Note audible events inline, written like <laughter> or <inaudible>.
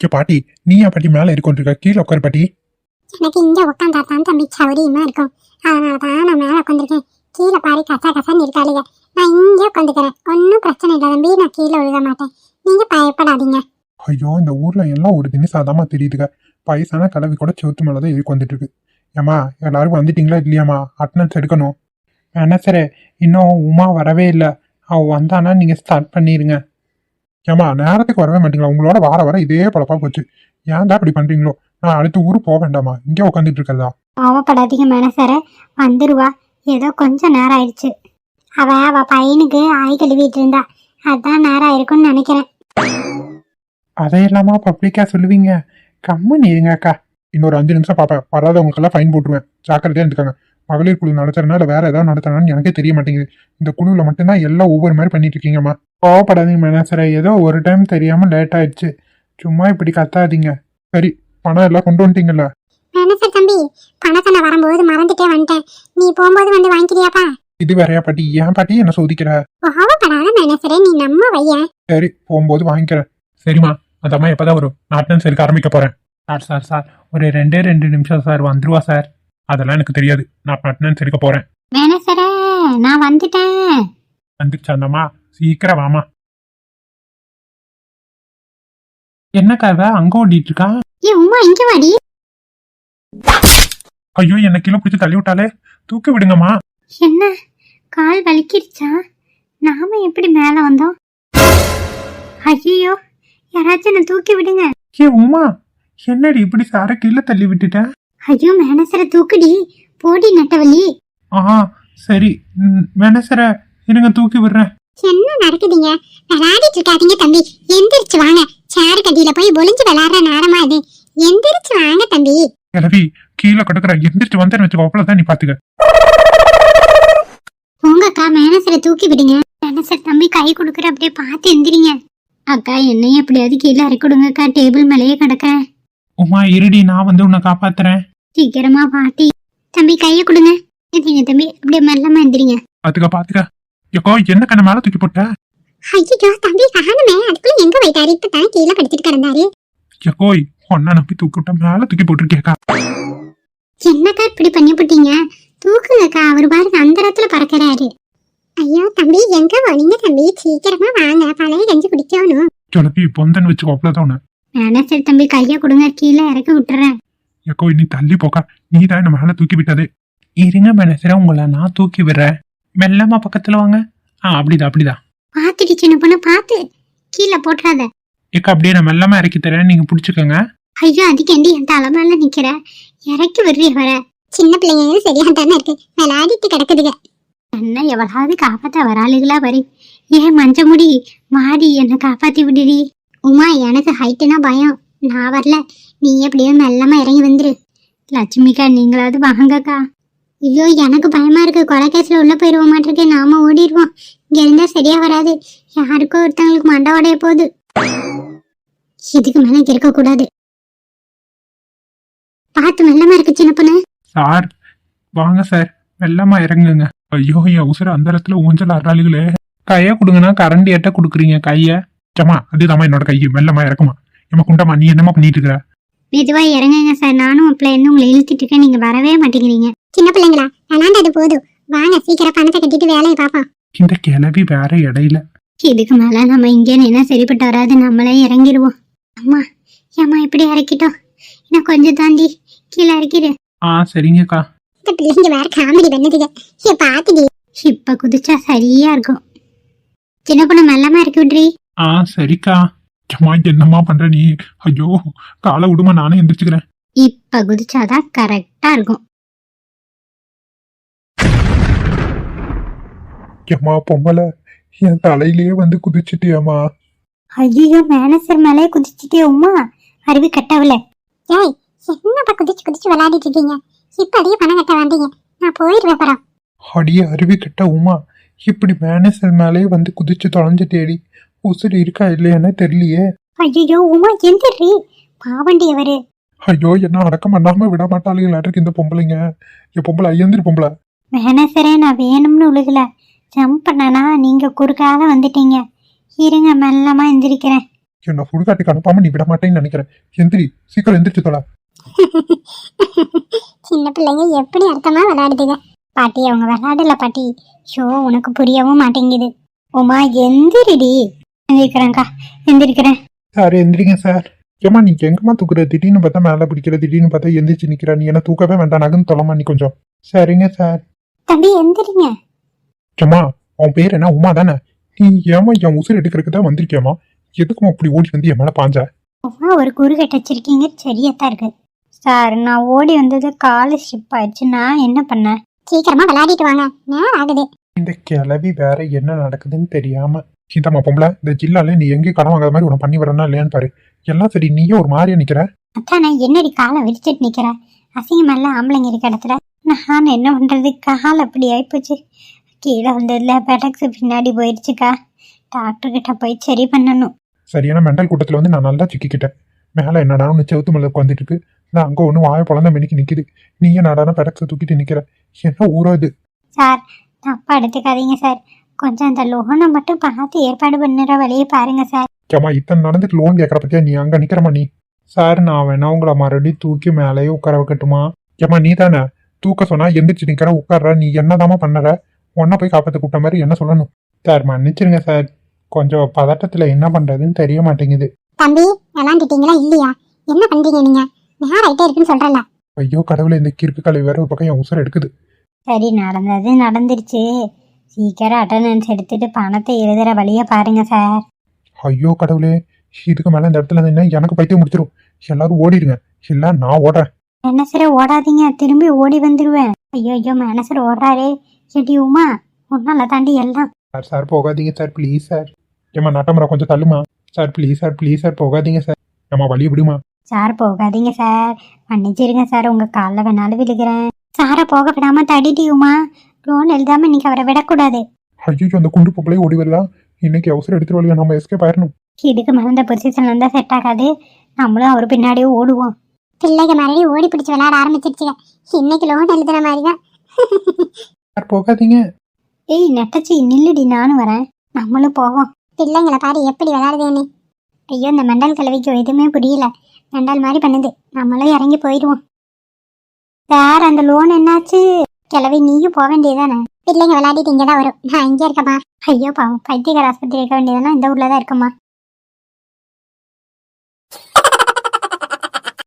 ஏ பாட்டி நீ ஏன் பாட்டி மேல இருக்கொண்டிருக்க கீழே உட்காரு பாட்டி. எனக்கு இங்க உட்காந்தா தான் தம்பி சௌரியமா இருக்கும். அதனால தான் நான் மேல உட்காந்துருக்கேன் கீழே பாரு கசா கசான்னு இருக்காளுங்க நான் இங்கே உட்காந்துக்கிறேன் ஒன்றும் பிரச்சனை இல்லை தம்பி நான் கீழே விழுக மாட்டேன். நீங்க பயப்படாதீங்க. ஐயோ இந்த ஊர்ல எல்லாம் ஒரு தினம் சாதாமா தெரியுதுங்க வயசான கிளவி கூட செவுத்து மேலதான் ஏறி வந்துட்டு இருக்கு ஏமா எல்லாரும் வந்துட்டீங்களா இல்லையாம்மா? அட்டனன்ஸ் எடுக்கணும். என்ன சரி இன்னும் உமா வரவே இல்லை. அவ வந்தானா நீங்க ஸ்டார்ட் பண்ணிருங்க. ஏமா நேரத்துக்கு வரவே மாட்டீங்களா? உங்களோட வார வர இதே பழப்பா போச்சு. ஏன் தான் இப்படி பண்றீங்களோ? நான் அடுத்த ஊர் போக வேண்டாமா இங்கே உட்காந்துட்டு இருக்கதா கோவப்படாதீங்க மனசர வந்துருவா. ஏதோ கொஞ்சம் நேரம் ஆயிடுச்சு. அவ அவ பையனுக்கு ஆய் கழுவிட்டு இருந்தா. அதான் நேரம் ஆயிருக்கும்னு நினைக்கிறேன். அதையெல்லாமா பப்ளிக்கா சொல்லுவீங்க? கம்மன் இருங்க அக்கா. இன்னொரு அஞ்சு நிமிஷம் பார்ப்பேன் வராதவங்களுக்கெல்லாம் ஃபைன் போட்டுருவேன். ஜாக்கிரதையா இருந்துக்காங்க. மகளிர் குழு நடத்துறதுனா இல்லை வேற ஏதாவது நடத்துறான்னு எனக்கே தெரிய மாட்டேங்குது. இந்த குழுவில் மட்டும்தான் எல்லாம் ஒவ்வொரு மாதிரி பண்ணிட்டு இருக்கீங்கம்மா. கோவப்படாதீங்க மேனேஜரை ஏதோ ஒரு டைம் தெரியாம லேட் ஆயிடுச்சு. சும்மா இப்படி கத்தாதீங்க. சரி பணம் எல்லாம் கொண்டு வந்துட்டீங்கல்ல? மனசர் தம்பி. பணத்தை நான் வரும்போது மறந்துட்டே வந்துட்டேன். நீ போகும்போது வந்து வாங்கிக்கிறியாப்பா? இது வேறையா பாட்டி? ஏன் பாட்டி என்ன சோதிக்கிற? கோவப்படாத மனசரே. நீ நம்ம வையன் சரி போகும்போது வாங்கிக்கிறேன். சரிம்மா அந்த அம்மா எப்பதான் வரும்? நான் அட்டன்ஸ் எடுக்க ஆரம்பிக்க போறேன். Sir sir sir. ஒரு ரெண்டே ரெண்டு நிமிஷம் சார். வந்துருவா சார். அதெல்லாம் எனக்கு தெரியாது. நான் அட்டனன்ஸ் எடுக்க போறேன். மனசரே நான் வந்துட்டேன். வந்துருச்சு அந்த அம்மா சீக்கிரம் வாமா என்னக்கா இவ அங்க ஓடிட்டு இருக்கா? ஏ உமா இங்க வாடி. ஐயோ என்ன கீழே பிடிச்சி தள்ளி விட்டாலே. தூக்கி விடுங்கம்மா. என்ன? கால் வலிக்கிருச்சா? நாம எப்படி மேல வந்தோம்? ஐயோ யாராச்சும் என்ன தூக்கி விடுங்க. ஏ உமா என்னடி இப்படி சார கீழே தள்ளி விட்டுட்ட? ஐயோ மேனசர தூக்குடி. போடி நட்டவலி ஆஹா சரி. மெனசர இருங்க தூக்கி விடுறேன். என்ன நடக்குதுங்க? விளையாடிட்டு இருக்காதீங்க தம்பி. எந்திரிச்சு வாங்க. சேரு கடியில போய் ஒளிஞ்சு விளையாடுற நேரமா இது. எந்திரிச்சு வாங்க தம்பி. கிளவி கீழே கிடக்குற எந்திரிச்சு வந்தேன்னு வச்சுக்கோ அவ்வளவுதான் நீ பாத்துக்க. உங்க அக்கா மேனசரை தூக்கி விடுங்க. மேனசர் தம்பி கை கொடுக்குற அப்படியே பார்த்து எந்திரிங்க. அக்கா என்னையும் எப்படியாவது கீழே இறக்கி கொடுங்க அக்கா டேபிள் மேலேயே கிடக்கிறேன். உமா இருடி நான் வந்து உன்னை காப்பாத்துறேன். சீக்கிரமா பாட்டி. தம்பி கையை கொடுங்க. எந்திரிங்க தம்பி அப்படியே மெல்லமா எந்திரிங்க அதுக்க பாத்துக்க. எக்கோ என்ன கண்ண மேல தூக்கி போட்ட? ஐயோ தம்பி காணுமே. அதுக்குள்ள எங்க போயிட்டாரு இப்பதான் கீழே படுத்துட்டு கிடந்தாரு. எக்கோய் ஒன்னா நம்பி தூக்கி விட்ட மேல தூக்கி போட்டிருக்கேக்கா என்னக்கா இப்படி பண்ணி போட்டீங்க? தூக்குங்கக்கா அவர் பாருங்க அந்த இடத்துல பறக்கிறாரு. ஐயோ தம்பி எங்க போனீங்க தம்பி? சீக்கிரமா வாங்க பழைய கஞ்சி குடிக்கணும். கிளப்பி பொந்தன் வச்சுக்கோ அவ்வளவுதான் உன்னை. மேனேஜர் தம்பி கையை கொடுங்க கீழே இறக்கி விட்டுறேன். எக்கோ நீ தள்ளி போக்கா நீ தான் மேல தூக்கி விட்டது இருங்க மேனேஜரா உங்களை நான் தூக்கி விடுறேன் மெல்லமா பக்கத்துல வாங்க ஆ அப்படிதான் அப்படிதான் பார்த்துட்டு சின்ன பொண்ணு பார்த்து கீழே போட்டுறாத ஏக்கா அப்படியே நான் மெல்லமா இறக்கி தரேன் நீங்க பிடிச்சுக்கோங்க ஐயோ அதுக்கேண்டி என் தலைமையில நிக்கிற இறக்கி விடுறிய வர சின்ன பிள்ளைங்க சரியா தானே இருக்கு விளையாடிட்டு கிடக்குதுங்க என்ன எவ்வளவு காப்பாத்த வராளுகளா வரி ஏன் மஞ்ச முடி மாடி என்னை காப்பாத்தி விடுடி உமா எனக்கு ஹைட்டுனா பயம் நான் வரல நீ எப்படியோ மெல்லமா இறங்கி வந்துரு. லட்சுமிக்கா நீங்களாவது வாங்கக்கா. ஐயோ எனக்கு பயமா இருக்கு. கொலைகேஸ்ல உள்ள போயிருவோம் மாட்டிருக்கு. நாம ஓடிடுவோம். இங்க இருந்தா சரியா வராது. யாருக்கோ ஒருத்தவங்களுக்கு மண்டை உடைய போகுது. இதுக்கு மேல இருக்கக்கூடாது இருக்க கூடாது. பார்த்து மெல்லமா இருக்கு சின்ன பொண்ணு. சார் வாங்க சார். மெல்லமா இறங்குங்க. ஐயோ என் உசுர அந்த இடத்துல ஊஞ்சல் ஆடுறாளுகளே கைய கொடுங்கன்னா கரண்டி எட்ட கொடுக்குறீங்க. கைய. சம்மா அதுதாம்மா என்னோட கையை. மெல்லமா இறக்குமா. நம்ம குண்டமா நீ என்னமா பண்ணிட்டு இருக்கிற மெதுவா இறங்குங்க சார். நானும் என்ன உங்களை இழுத்துட்டு இருக்கேன். நீங்க வரவே மாட்டேங்கிறீங்க. சின்ன பிள்ளைங்களா? விளாண்டது போதும். வாங்க சீக்கிரம் பணத்தை கட்டிட்டு வேலையை பார்ப்போம். இந்த கிளவி வேற இடையில. இதுக்கு மேல நம்ம இங்கே நின்னா சரிப்பட்டு வராது. நம்மளே இறங்கிடுவோம். அம்மா ஏம்மா இப்படி இறக்கிட்டோம்? இன்னும் கொஞ்சம் தாண்டி கீழே இறக்கிடு. ஆ சரிங்கக்கா. இந்த பிள்ளைங்க வேற காமெடி பண்ணுதுங்க. ஏ பாத்துடி. இப்ப குதிச்சா சரியா இருக்கும். சின்ன பொண்ணு மெல்லமா இறக்கி விட்றி ஆ சரிக்கா. சம்மா என்னம்மா பண்ற நீ? ஐயோ காலை விடுமா நானே எந்திரிச்சுக்கிறேன். இப்ப குதிச்சாதான் கரெக்டா இருக்கும். ஏம்மா பொம்பளை என் தலையிலேயே வந்து குதிச்சிட்டியாம்மா? ஐயோ மேனேஜர் மேலே குதிச்சுட்டே உமா அருவி கட்டவல. ஏய் என்னப்பா குதிச்சு குதிச்சு விளையாடிட்டு இருக்கீங்க? இப்ப அதிக பணம் கட்ட வேண்டீங்க நான் போயிடுவேன் பரம் அடியே அருவி கிட்ட உமா இப்படி மேனேஜர் மேலே வந்து குதிச்சு தொலைஞ்சு தேடி உசுறு இருக்கா இல்லையானே தெரியலையே. ஐயோ உமா எந்திரி. பாவண்டி அவரு ஐயோ என்ன அடக்கம் பண்ணாம விட மாட்டாளுங்களாட்டிருக்கு இந்த பொம்பளைங்க. என் பொம்பளை ஐயந்திரி பொம்பளை. மேனேஜரே நான் வேணும்னு உழுகல. ஜம்ப் பண்ணனா நீங்க குறுக்கால வந்துட்டீங்க. இருங்க மெல்லமா எந்திரிக்கிறேன். என்ன சுடுகாட்டுக்கு அனுப்பாம நீ விட மாட்டேன்னு நினைக்கிறேன். எந்திரி சீக்கிரம் எந்திரிச்சு தொலை. <laughs> சின்ன பிள்ளைங்க எப்படி அர்த்தமா விளையாடுதுங்க. பாட்டி அவங்க விளையாடல பாட்டி. ஷோ உனக்கு புரியவும் மாட்டேங்குது. உமா எந்திரிடி. எந்திரிக்கிறேன்க்கா. எந்திரிக்கிறேன். சார் எந்திரிங்க சார். ஏமா நீ எங்கம்மா தூக்குற? திடீர்னு பார்த்தா மேலே பிடிக்கிற திடீர்னு பார்த்தா எந்திரிச்சு நிக்கிற. நீ என்ன தூக்கவே வேண்டாம். நகர்ந்து தொலைமா நீ கொஞ்சம். சரிங்க சார். தம்பி எந்திரிங்க. ஏம்மா உன் பேர் என்ன? உமா தானே? நீ ஏமா என் உசுர் எடுக்கிறதுக்கு தான் வந்திருக்கியம்மா? எதுக்குமா அப்படி ஓடி வந்து என் மேலே பாஞ்ச? உமா ஒரு குறுக்கட்டை வச்சிருக்கீங்க. சரியாத்தான் இருக்கு. சார் நான் ஓடி வந்தது காலு ஸ்லிப் ஆயிடுச்சு. நான் என்ன பண்ணேன்? சீக்கிரமா விளையாடிட்டு வாங்க. நேரம் ஆகுது. இந்த கிளவி வேற என்ன நடக்குதுன்னு தெரியாம சீதாமா பொம்பளை இந்த ஜில்லால நீ எங்கேயும் கடன் வாங்காத மாதிரி உன பண்ணி வரனா இல்லையான்னு பாரு. எல்லாம் சரி நீயே ஒரு மாதிரியா நிக்கிற? அத்தானே என்னடி காலை விரிச்சிட்டு நிக்கிற? அசிங்கமெல்லாம் ஆம்பளைங்க இருக்க இடத்துல நான் என்ன பண்றது? கால் அப்படி ஆயிப்போச்சு. கீழே வந்ததுல பெடக்ஸ் பின்னாடி போயிடுச்சுக்கா. டாக்டர் கிட்ட போய் சரி பண்ணணும். சரியான மெண்டல் கூட்டத்துல வந்து நான் நல்லா சிக்கிக்கிட்டேன். மேல என்னடா ஒன்று செவுத்து மேல உட்காந்துட்டு இருக்கு? நான் அங்க ஒன்று வாய பழந்த மெனிக்கு நிக்குது. நீயே நாடான பெடக்ஸை தூக்கிட்டு நிக்கிற? என்ன ஊரோ இது? சார் தப்பா எடுத்துக்காதீங்க சார். கொஞ்சம் அந்த லோனை மட்டும் பார்த்து ஏற்பாடு பண்ணுற வழியை பாருங்க சார். ஏமா இத்தனை நடந்துட்டு லோன் கேட்கற பத்தியா நீ அங்க நிக்கிறமா நீ. சார் நான் வேணா உங்களை மறுபடியும் தூக்கி மேலேயே உட்கார வைக்கட்டுமா? ஏமா நீ தானே? தூக்க சொன்னா எந்திரிச்சு நிக்கிற உட்கார்ற நீ என்னதாம்மா பண்ணற? ஒன்ன போய் காப்பாத்து கூப்பிட்ட மாதிரி என்ன சொல்லணும்? சார் மன்னிச்சிருங்க சார். கொஞ்சம் பதட்டத்துல என்ன பண்றதுன்னு தெரிய மாட்டேங்குது. தம்பி விளாண்டுட்டீங்களா இல்லையா? என்ன பண்றீங்க நீங்க? நேரம் ஆயிட்டே இருக்குன்னு சொல்றல. ஐயோ கடவுளே இந்த கிறுக்கு கலை வேற ஒரு பக்கம் என் உசுர எடுக்குது. சரி நடந்தது நடந்துருச்சு. சீக்கிரம் அட்டண்டன்ஸ் எடுத்துட்டு பணத்தை எழுதுற வழியை பாருங்க சார் ஐயோ கடவுளே. இதுக்கு மேல இந்த இடத்துல நின்னா எனக்கு பைத்தியம் முடிச்சிரும். எல்லாரும் ஓடிடுங்க. இல்ல நான் ஓடுறேன். மனசரை ஓடாதீங்க. திரும்பி ஓடி வந்துருவேன். ஐயோ ஐயோ மனசர் ஓடுறாரே. செடி உமா உன்னால தாண்டி எல்லாம். சார் சார் போகாதீங்க சார் ப்ளீஸ் சார் ஏமா நட்டமரம் கொஞ்சம் தள்ளுமா? Sir please sir please sir போகாதீங்க சார் ஏமா வழி விடுமா? சார் போகாதீங்க சார் மன்னிச்சிருங்க சார் உங்க காலில் வேணாலும் விழுகிறேன். சாரை போக விடாம தடிட்டியுமா லோன் எழுதாம இன்னைக்கு அவரை விடக்கூடாது. ஐயோ அந்த குண்டு பொம்பளை ஓடி வருதா? இன்னைக்கு அவசரம் எடுத்துட்டு நம்ம எஸ்கேப் ஆயிரணும். இதுக்கு மேல இந்த பொசிஷன்ல இருந்தா செட் ஆகாது. நம்மளும் அவர் பின்னாடியே ஓடுவோம். பிள்ளைங்க மறுபடியும் ஓடி பிடிச்சு விளையாட ஆரம்பிச்சிருச்சுங்க. இன்னைக்கு லோன் எழுதுற மாதிரி தான் சார் போகாதீங்க. ஏய் நெட்டச்சி நில்லுடி நானும் வரேன். நம்மளும் போவோம். பிள்ளைங்களை பாரு எப்படி விளையாடுதுன்னு. ஐயோ இந்த மெண்டல் கிழவிக்கு எதுவுமே புரியல. மெண்டல் மாதிரி பண்ணுது. நம்மளும் இறங்கி போயிடுவோம். சார் அந்த லோன் என்னாச்சு? கிளவி நீயும் போக வேண்டியதானே பிள்ளைங்க விளையாடிட்டு இங்கே தான் வரும். நான் இங்கே இருக்கமா ஐயோ பாவம். பைத்தியக்கார ஆஸ்பத்திரி இருக்க வேண்டியதெல்லாம் இந்த ஊர்ல தான் இருக்குமா